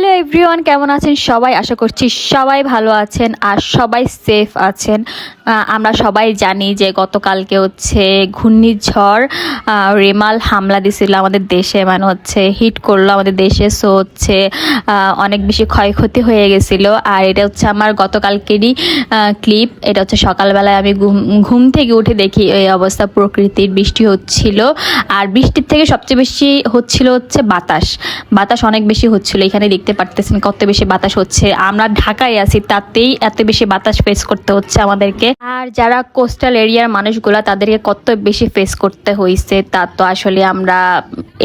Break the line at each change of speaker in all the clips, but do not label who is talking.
Hello everyone, কেমন আছেন সবাই? আশা করছি সবাই ভালো আছেন আর সবাই সেফ আছেন। আমরা সবাই জানি যে গতকালকে হচ্ছে ঘূর্ণিঝড় রেমাল হামলা দিছিল আমাদের দেশে মানে হচ্ছে হিট করল আমাদের দেশে। সো হচ্ছে অনেক বেশি ক্ষয়ক্ষতি হয়ে গেছিল। আর এটা হচ্ছে আমার গতকালকেরই ক্লিপ। এটা হচ্ছে সকালবেলায় আমি ঘুম ঘুম থেকে উঠে দেখি এই অবস্থা, প্রকৃতির বৃষ্টি হচ্ছিল। আর বৃষ্টির থেকে সবচেয়ে বেশি হচ্ছিল হচ্ছে বাতাস। বাতাস অনেক বেশি হচ্ছিল, এখানে দেখতে পারতেছেন কত বেশি বাতাস হচ্ছে। আমরা ঢাকায় আছি, তাতেই এত বেশি বাতাস ফেস করতে হচ্ছে আমাদেরকে। আর যারা কোস্টাল এরিয়ার মানুষগুলা, তাদেরকে কত বেশি ফেস করতে হয়েছে তা তো আসলে আমরা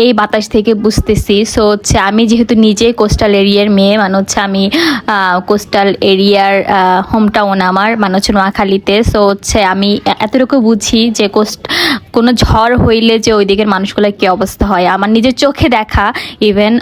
এই বাতাস থেকে বুঝতেছি। সো হচ্ছে আমি যেহেতু নিজে কোস্টাল এরিয়ার মেয়ে মানে হচ্ছে আমি কোস্টাল এরিয়ার হোম টাউন আমার মানে হচ্ছে নোয়াখালীতে। সো হচ্ছে আমি এতটুকু বুঝি যে কোস্ট কোনো ঝড় হইলে যে ওই দিকের মানুষগুলোর কী অবস্থা হয়? আমার নিজের চোখে দেখা ইভেন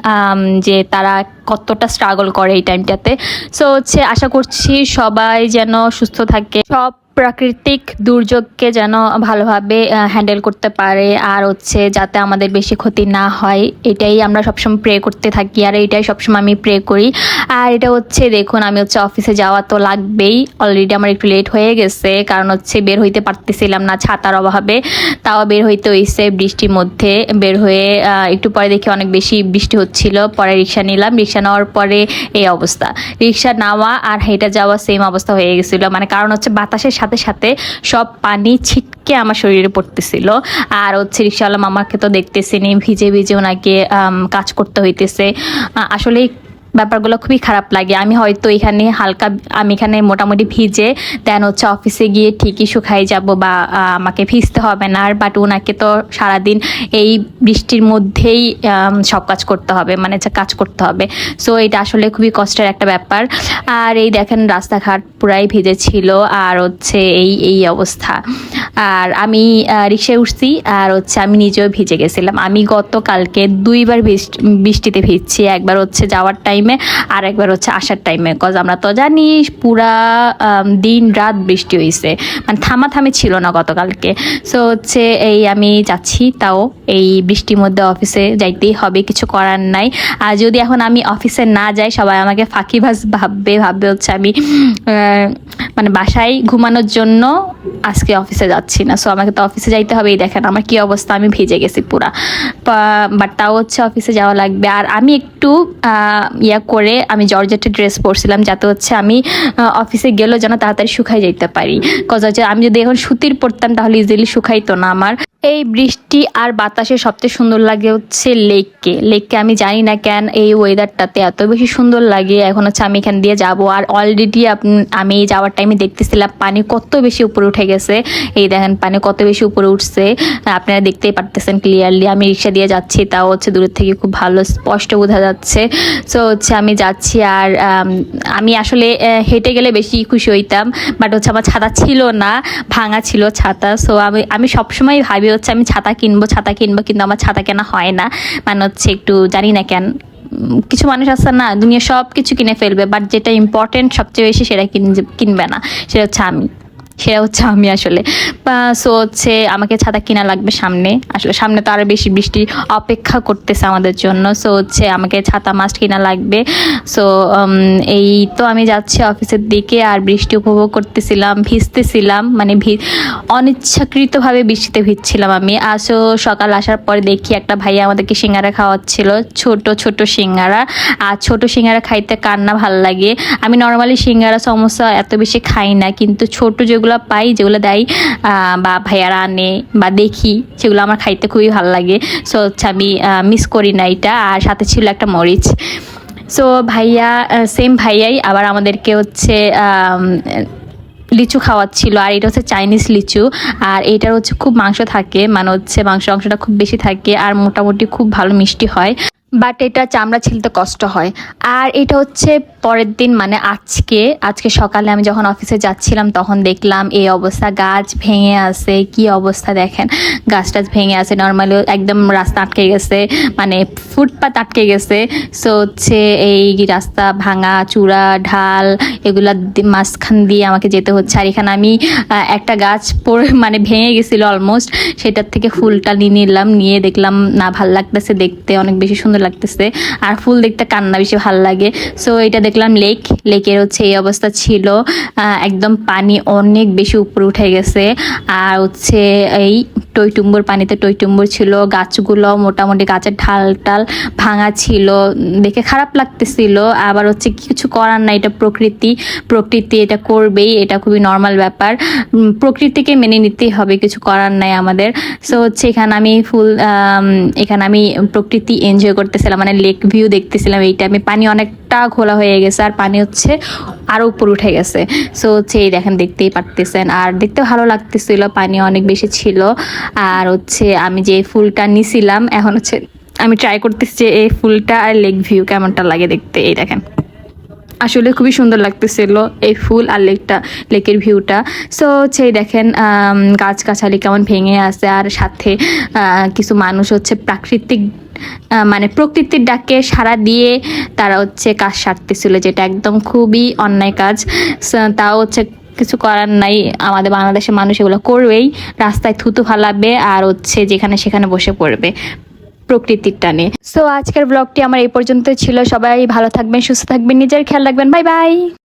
যে তারা কতটা স্ট্রাগল করে এই টাইমটাতে সো হচ্ছে আশা করছি সবাই যেন সুস্থ থাকে। সব প্রাকৃতিক দুর্যোগকে যেন ভালোভাবে হ্যান্ডেল করতে পারে আর হচ্ছে যাতে আমাদের বেশি ক্ষতি না হয়, এটাই আমরা সবসময় প্রে করতে থাকি আর এটাই সবসময় আমি প্রে করি। আর এটা হচ্ছে, দেখুন, আমি হচ্ছে অফিসে যাওয়া তো লাগবেই অলরেডি আমার একটু লেট হয়ে গেছে, কারণ হচ্ছে বের হইতে পারতেছিলাম না ছাতার অভাবে, তাও বের হইতে হইছে বৃষ্টির মধ্যে, বের হয়ে একটু পরে দেখি অনেক বেশি বৃষ্টি হচ্ছিল, পরে রিক্সা নিলাম, রিক্সা নেওয়ার পরে এই অবস্থা। রিক্সা নেওয়া আর হেঁটে যাওয়া সেম অবস্থা হয়ে গেছিল মানে কারণ হচ্ছে বাতাসের সাথে সাথে সব পানি ছিটকে আমার শরীরে পড়তেছিল। আর হচ্ছে রিক্সাওয়ালা মামাকে তো দেখতেছিনি ভিজে ভিজে ওনাকে কাজ করতে হইতেছে। আসলে ব্যাপারগুলো খুবই খারাপ লাগে। আমি হয়তো এখানে হালকা, আমি এখানে মোটামুটি ভিজে দেন হচ্ছে অফিসে গিয়ে ঠিকই শুকাই যাব বা আমাকে ভিজতে হবে না। আর বাট ওনাকে তো সারাদিন এই বৃষ্টির মধ্যেই সব কাজ করতে হবে মানে কাজ করতে হবে। সো এটা আসলে খুবই কষ্টের একটা ব্যাপার। আর এই দেখেন রাস্তাঘাট পুরাই ভিজে ছিল, আর হচ্ছে এই এই অবস্থা। আর আমি রিক্সায় উঠছি, আর হচ্ছে আমি নিজেও ভিজে গেছিলাম। আমি গতকালকে দুইবার বৃষ্টি- বৃষ্টিতে ভিজছি। একবার হচ্ছে যাওয়ার টাইমে আর একবার হচ্ছে আসার টাইমে কজ আমরা তো জানি পুরা দিন রাত বৃষ্টি হয়েছে মানে থামাথামি ছিল না গতকালকে। সো হচ্ছে এই আমি যাচ্ছি, তাও এই বৃষ্টির মধ্যে অফিসে যাইতেই হবে, কিছু করার নাই। আর যদি এখন আমি অফিসে না যাই, সবাই আমাকে ফাঁকিবাজ ভাববে ভাববে হচ্ছে আমি মানে বাসায় ঘুমানোর জন্য আজকে অফিসে যাচ্ছি না। সো আমাকে তো অফিসে যাইতে হবে এই দেখেন আমার কি অবস্থা, আমি ভিজে গেছি পুরা। বাট তাও হচ্ছে অফিসে যাওয়া লাগবে। আর আমি একটু ইয়া করে আমি জর্জেটের ড্রেস পরছিলাম যাতে হচ্ছে আমি অফিসে গেলেও যেন তাড়াতাড়ি শুকাই যেতে পারি। কজ হচ্ছে আমি যদি এখন সুতির পরতাম তাহলে ইজিলি শুকাইতো না আমার। এই বৃষ্টি আর বাতাসে সবচেয়ে সুন্দর লাগে হচ্ছে লেককে। লেককে আমি জানি না কেন এই ওয়েদারটাতে এত বেশি সুন্দর লাগে। এখন হচ্ছে আমি এখান দিয়ে যাব। আর অলরেডি আমি যাওয়ার টাইমে দেখতেছিলাম পানি কত বেশি উপরে উঠে গেছে। এই দেখেন, পানি কত বেশি উপরে উঠছে। আপনারা দেখতেই পারতেছেন ক্লিয়ারলি আমি রিক্সা দিয়ে যাচ্ছি, তাও হচ্ছে দূরের থেকে খুব ভালো স্পষ্ট বোঝা যাচ্ছে। সো হচ্ছে আমি যাচ্ছি আর, আমি আসলে হেঁটে গেলে বেশি খুশি হইতাম। বাট হচ্ছে আমার ছাতা ছিল না, ভাঙা ছিল ছাতা। সো আমি আমি সবসময় ভাবি হচ্ছে আমি ছাতা কিনবো ছাতা কিনবো, কিন্তু আমার ছাতা কেনা হয় না। মানে হচ্ছে একটু জানি না কেন। কিছু মানুষ আছে না, দুনিয়া সব কিছু কিনে ফেলবে বাট যেটা ইম্পর্টেন্ট সবচেয়ে বেশি সেটা কিনবে না। সেটা হচ্ছে আমি। সেটা হচ্ছে আমি আসলে। সো হচ্ছে আমাকে ছাতা কিনা লাগবে সামনে। আসলে সামনে তো আরও বেশি বৃষ্টি অপেক্ষা করতেছে আমাদের জন্য। সো হচ্ছে আমাকে ছাতা মাস্ট কিনা লাগবে। সো এই তো আমি যাচ্ছি অফিসের দিকে আর বৃষ্টি উপভোগ করতেছিলাম, ভিজতেছিলাম। মানে অনিচ্ছাকৃতভাবে বৃষ্টিতে ভিজছিলাম আমি। আসো সকাল আসার পরে দেখি একটা ভাইয়া আমাদেরকে সিঙ্গারা খাওয়াচ্ছিল, ছোট ছোট সিঙ্গারা। আর ছোট সিঙ্গারা খাইতে কার না ভালো লাগে। আমি নর্মালি সিঙ্গারা সমস্যা এত বেশি খাই না। কিন্তু ছোট যেগুলো পাই, যেগুলো দেয় বা ভাইয়ারা আনে বা দেখি, সেগুলো আমার খাইতে খুবই ভালো লাগে। সো হচ্ছে আমি মিস করি না এটা। আর সাথে ছিল একটা মরিচ। সো ভাইয়া সেম ভাইয়াই। আবার আমাদেরকে হচ্ছে লিচু খাওয়াচ্ছিল। আর এটা হচ্ছে চাইনিজ লিচু। আর এটার হচ্ছে খুব মাংস থাকে। মানে হচ্ছে মাংস অংশটা খুব বেশি থাকে। আর মোটামুটি খুব ভালো মিষ্টি হয়। বাট এটা চামড়া ছিলতে কষ্ট হয়। আর এটা হচ্ছে পরের দিন মানে আজকে আজকে সকালে আমি যখন অফিসে যাচ্ছিলাম, তখন দেখলাম এই অবস্থা, গাছ ভেঙে আছে, কি অবস্থা দেখেন। গাছ টাছ ভেঙে আছে নর্মালি একদম রাস্তা আটকে গেছে মানে ফুটপাত আটকে গেছে। সো হচ্ছে এই রাস্তা ভাঙা, চূড়া, ঢাল, এগুলা মাঝখান দিয়ে আমাকে যেতে হচ্ছে। আর এখানে আমি একটা গাছ পড়ে মানে ভেঙে গেছিল অলমোস্ট সেটার থেকে ফুলটা নিয়ে নিলাম, নিয়ে দেখলাম, না ভালো লাগতেছে দেখতে, অনেক বেশি সুন্দর লাগতেছে। আর ফুল দেখতে কান্না বেশি ভালো লাগে। সো এটা দেখলাম লেক লেকের হচ্ছে এই অবস্থা ছিল। একদম পানি অনেক বেশি উপরে উঠে গেছে। আর হচ্ছে এই টইটুম্বুর পানিতে টইটুম্বুর ছিল, গাছগুলো মোটামুটি গাছের ঢাল টাল ভাঙা ছিল, দেখে খারাপ লাগতেছিল। আবার হচ্ছে কিছু করার নাই, এটা প্রকৃতি প্রকৃতি এটা করবেই, এটা খুবই নর্মাল ব্যাপার। প্রকৃতিকে মেনে নিতেই হবে, কিছু করার নাই আমাদের। সো হচ্ছে এখানে আমি ফুল এখানে আমি প্রকৃতি এনজয় করতেছিলাম মানে লেক ভিউ দেখতেছিলাম এই টাইমে পানি অনেকটা খোলা হয়ে গেছে, আর পানি হচ্ছে আরও উপর উঠে গেছে। সো হচ্ছে এই দেখেন, দেখতেই পারতেছেন। আর দেখতে ভালো লাগতেছিল, পানি অনেক বেশি ছিল। আর হচ্ছে আমি যে ফুলটা নিছিলাম, এখন হচ্ছে আমি ট্রাই করতেছি যে এই ফুলটা আর লেক ভিউ কেমনটা লাগে দেখতে। এই দেখেন। আসলে খুবই সুন্দর লাগতেছিল এই ফুল আর লেকটা লেকের ভিউটা। সো হচ্ছে দেখেন আম, গাছগাছালি কেমন ভেঙে আছে আর সাথে কিছু মানুষ হচ্ছে প্রাকৃতিক মানে প্রকৃতির ডাকে সাড়া দিয়ে তারা হচ্ছে কাজ সারতেছিল যেটা একদম খুবই অন্যায় কাজ। তাও হচ্ছে কিছু করার নাই আমাদের বাংলাদেশের মানুষ এগুলো করবেই রাস্তায় থুতু ফালাবে আর হচ্ছে যেখানে সেখানে বসে পড়বে। প্রকৃতির টানে। সো আজকের ব্লগটি আমার এই পর্যন্ত ছিল। সবাই ভালো থাকবেন, সুস্থ থাকবেন, নিজের খেয়াল রাখবেন। Bye bye